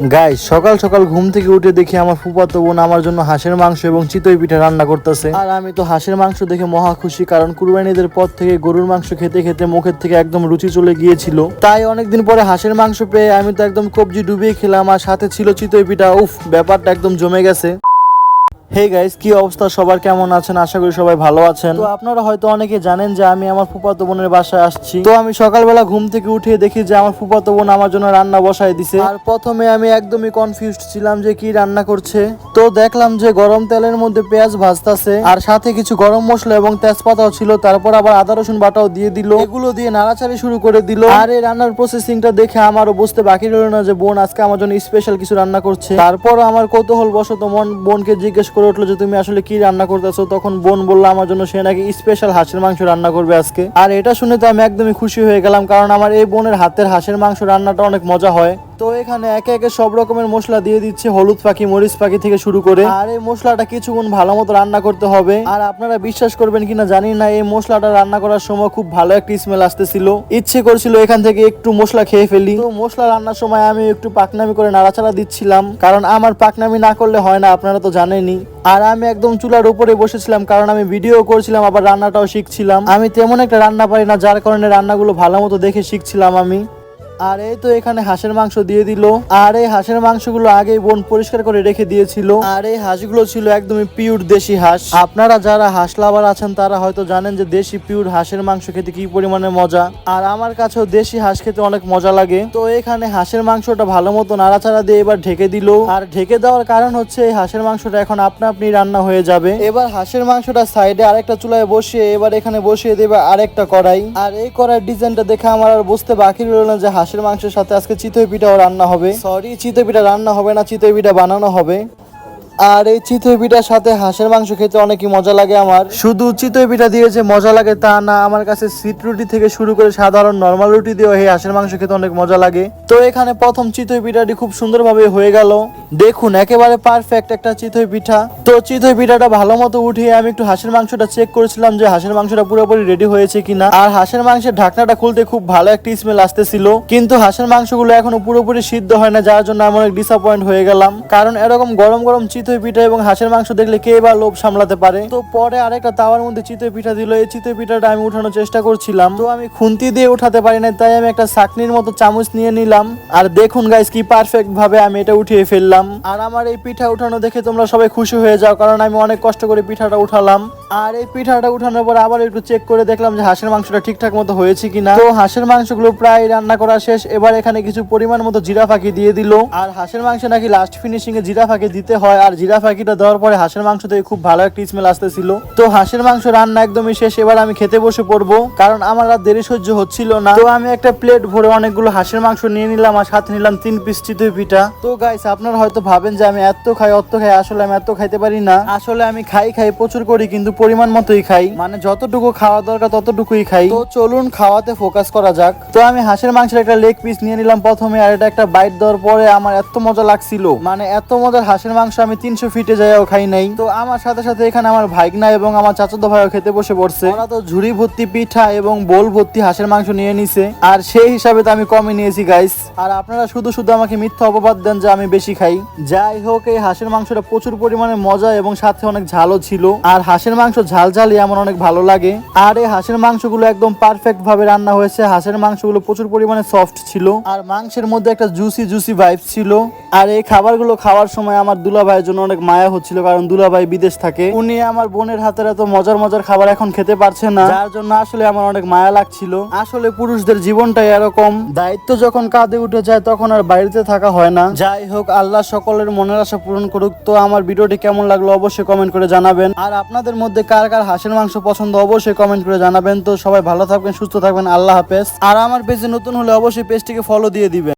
গাই সকাল সকাল ঘুম থেকে উঠে দেখি আমার ফুপাতো বোন আমার জন্য হাঁসের মাংস এবং চিতই পিঠা রান্না করতেছে। আর আমি তো হাঁসের মাংস দেখে মহা খুশি, কারণ কুরবানিদের পর থেকে গরুর মাংস খেতে খেতে মুখের থেকে একদম রুচি চলে গিয়েছিল। তাই অনেকদিন পরে হাঁসের মাংস পেয়ে আমি তো একদম কবজি ডুবিয়ে খেলাম, আর সাথে ছিল চিতই পিঠা। উফ, ব্যাপারটা একদম জমে গেছে। হে গাইস কি অবস্থা? সবার কেমন আছেন? আশা করি সবাই ভালো আছেন। তো আপনারা হয়তো অনেকে জানেন যে আমি আমার ফুফাতো বোনের বাসায় আসছি। তো আমি সকালবেলা ঘুম থেকে উঠে দেখি যে আমার ফুপাতো বোন আমার জন্য রান্না বসায় দিছে। আর প্রথমে আমি একদমই কনফিউজড ছিলাম যে কি রান্না করছে। তো দেখলাম যে গরম তেলের মধ্যে পেঁয়াজ ভাজতাছে আর সাথে কিছু গরম মশলা এবং তেজপাতাও ছিল তারপর আবার আদা রসুন বাটাও দিয়ে দিল। এগুলো দিয়ে নাড়াচাড়ি শুরু করে দিল। আর এই রান্নার প্রসেসিংটা দেখে আমারও বুঝতে বাকি রইল না যে বোন আজকে আমার জন্য স্পেশাল কিছু রান্না করছে। তারপর আমার কৌতূহল বশত মন বোনকে জিজ্ঞেস করে উঠল যে তুমি আসলে কি রান্না করতেছো? তখন বোন বলল, আমার জন্য সে নাকি স্পেশাল হাঁসের মাংস রান্না করবে আজকে। আর এটা শুনে তো আমি একদমই খুশি হয়ে গেলাম, কারণ আমার এই বোনের হাতের হাঁসের মাংস রান্নাটা অনেক মজা হয়। তো এখানে একে একে সব রকমের মশলা দিয়ে দিচ্ছে, হলুদ পাখি, মরিচ পাখি থেকে শুরু করে। আর এই মশলাটা কিছুক্ষণ ভালো মতো রান্না করতে হবে। আর আপনারা বিশ্বাস করবেন কিনা জানি না, এই মশলাটা রান্না করার সময় খুব ভালো একটা স্মেল আসতেছিল। ইচ্ছে করছিল এখান থেকে একটু মশলা খেয়ে ফেলি। তো মশলা রান্নার সময় আমি একটু পাকনামি করে নাড়াচাড়া দিচ্ছিলাম। কারণ আমার পাকনামি না করলে হয় না, আপনারা তো জানেনই। আর আমি একদম চুলার উপরে বসেছিলাম, কারণ আমি ভিডিও করছিলাম, আবার রান্নাটাও শিখছিলাম। আমি তেমন একটা রান্না পারি না, যার কারণে রান্নাগুলো ভালো মতো দেখে শিখছিলাম আমি। আর এই তো এখানে হাঁসের মাংস দিয়ে দিল। আর এই হাঁসের মাংসগুলো আগেই বোন পরিষ্কার করে রেখে দিয়েছিল। আর এই হাঁসগুলো ছিল একদমই পিওর দেশি হাঁস। আপনারা যারা হাঁস লাভার আছেন, তারা হয়তো জানেন যে দেশি পিওর হাঁসের মাংস খেতে কি পরিমাণে মজা। আর আমার কাছেও দেশি হাঁস খেতে অনেক মজা লাগে। তো এখানে হাঁসের মাংসটা ভালো মতো নাড়াচাড়া দিয়ে এবার ঢেকে দিল। আর ঢেকে দেওয়ার কারণ হচ্ছে, এই হাঁসের মাংসটা এখন আপনা আপনি রান্না হয়ে যাবে। এবার হাঁসের মাংসটা সাইডে আরেকটা চুলায় বসিয়ে, এবার এখানে বসিয়ে দেবে আরেকটা কড়াই। আর এই কড়াইয়ের ডিজাইনটা দেখে আমার আর বুঝতে বাকি রইল না যে হাঁসের মাংসের সাথে আজকে চিতই পিঠাও রান্না হবে। সরি চিতই পিঠা রান্না হবে না, চিতই পিঠা বানানো হবে। আর এই চিতই পিঠার সাথে হাঁসের মাংস খেতে অনেকই মজা লাগে আমার। শুধু চিতই পিঠা দিয়ে যে মজা লাগে তা না, আমার কাছে সিট রুটি থেকে শুরু করে সাধারণ নর্মাল রুটি দিয়েও এই হাঁসের মাংস খেতে অনেক মজা লাগে। তো এখানে প্রথম চিতই পিঠাটি খুব সুন্দরভাবে হয়ে গেল। দেখুন, একেবারে পারফেক্ট একটা চিতই পিঠা তো চিতই পিঠাটা ভালো মতো উঠিয়ে আমি একটু হাঁসের মাংসটা চেক করেছিলাম যে হাঁসের মাংসটা পুরোপুরি রেডি হয়েছে কিনা। আর হাঁসের মাংসের ঢাকনাটা খুলতে খুব ভালো একটা স্মেল আসতেছিল। কিন্তু হাঁসের মাংসগুলো এখনও পুরোপুরি সিদ্ধ হয় না, যার জন্য আমি অনেক ডিসঅ্যাপয়েন্ট হয়ে গেলাম। কারণ এরকম গরম গরম চিতই পিঠা এবং হাঁসের মাংস দেখলে কে বা লোভ সামলাতে পারে? তো পরে আরেকটা তাওয়ার মধ্যে চিতই পিঠা দিল। এই চিতই পিঠাটা আমি উঠানোর চেষ্টা করছিলাম। তো আমি খুন্তি দিয়ে উঠাতে পারি না তাই আমি একটা চাকনির মতো চামচ নিয়ে নিলাম। আর দেখুন গাইস কি পারফেক্ট ভাবে আমি এটা উঠিয়ে ফেললাম। আর আমার এই পিঠা উঠানো দেখে তোমরা সবাই খুশি হয়ে যাও, কারণ আমি অনেক কষ্ট করে পিঠাটা উঠালাম। আর এই পিঠাটা উঠানোর পর আবার একটু চেক করে দেখলাম যে হাঁসের মাংসটা ঠিকঠাক মতো হয়েছে কিনা। তো হাঁসের মাংসগুলো প্রায় রান্না করা শেষ। এবার এখানে কিছু পরিমাণ মতো জিরা ফাঁকি দিয়ে দিল। আর হাঁসের মাংস নাকি লাস্ট ফিনিশিং এ জিরা ফাঁকি দিতে হয়। আর জিরা ফাঁকিটা দেওয়ার পরে হাঁসের মাংস থেকে খুব ভালো একটা স্মেল আসতেছিল। তো হাঁসের মাংস রান্না একদমই শেষ। এবার আমি খেতে বসে পড়ব। কারণ আমার আর দেরি সহ্য হচ্ছিল না। তো আমি একটা প্লেট ভরে অনেকগুলো হাঁসের মাংস নিয়ে নিলাম আর সাথে নিলাম তিন পিস চিতই পিঠা। তো গাইস আপনারা হয়তো ভাবেন যে আমি এত খাই, অত খাই। আসলে আমি এত খাইতে পারি না। আসলে আমি খাই খাই, প্রচুর করি, কিন্তু পরিমাণ মতোই খাই। মানে যতটুকু খাওয়া দরকার ততটুকুই খাই। তো চলুন খাওয়াতে ফোকাস করা যাক। তো আমি হাঁসের মাংসের একটা লেগ পিস নিয়ে নিলাম প্রথমে, আর এটা একটা বাইট দেওয়ার পরে আমার এত মজা লাগছিল। মানে এত মজার হাঁসের মাংস আমি তিনশো ফিটে যাইও খাই নাই। তো আমার সাথে সাথে এখানে আমার ভাইগনা এবং আমার চাচাতো ভাইও খেতে বসে পড়ছে। ওরা তো ঝুড়ি ভর্তি পিঠা এবং বোল ভর্তি হাঁসের মাংস নিয়ে নিছে। আর সেই হিসাবে তো আমি কমই নিয়েছি গাইস আর আপনারা শুধু শুধু আমাকে মিথ্যা অপবাদ দেন যে আমি বেশি খাই। যাই হোক, এই হাঁসের মাংসটা প্রচুর পরিমাণে মজা এবং সাথে অনেক ঝালও ছিল। আর হাঁসের মাংস ঝাল ঝালই আমার অনেক ভালো লাগে। আর এই হাঁসের মাংসগুলো একদম পারফেক্ট ভাবে রান্না হয়েছে। হাঁসের মাংসগুলো প্রচুর পরিমাণে সফট ছিল। আর মাংসের মধ্যে একটা জুসি জুসি ভাইব ছিল। আর এই খাবারগুলো খাওয়ার সময় আমার দুলা ভাইয়ের জন্য অনেক মায়া হচ্ছিল, কারণ দুলা ভাই বিদেশ থাকে। উনি আমার বোনের হাতের এত মজার মজার খাবার এখন খেতে পারছে না। যার জন্য আসলে আমার অনেক মায়া লাগছিল। আসলে পুরুষদের জীবনটাই এরকম দায়িত্ব যখন কাঁধে উঠে যায়, তখন আর বাড়িতে থাকা হয় না। যাই হোক, আল্লাহ সকলের মনের আশা পূরণ করুক। তো আমার ভিডিওটি কেমন লাগল অবশ্যই কমেন্ট করে জানাবেন। আর আপনাদের মধ্যে কার কার হাঁসের মাংস পছন্দ অবশ্যই কমেন্ট করে জানাবেন। তো সবাই ভালো থাকবেন, সুস্থ থাকবেন, আল্লাহ হাফেজ। আর আমার পেজে নতুন হলে অবশ্যই পেজটিকে ফলো দিয়ে দিবেন।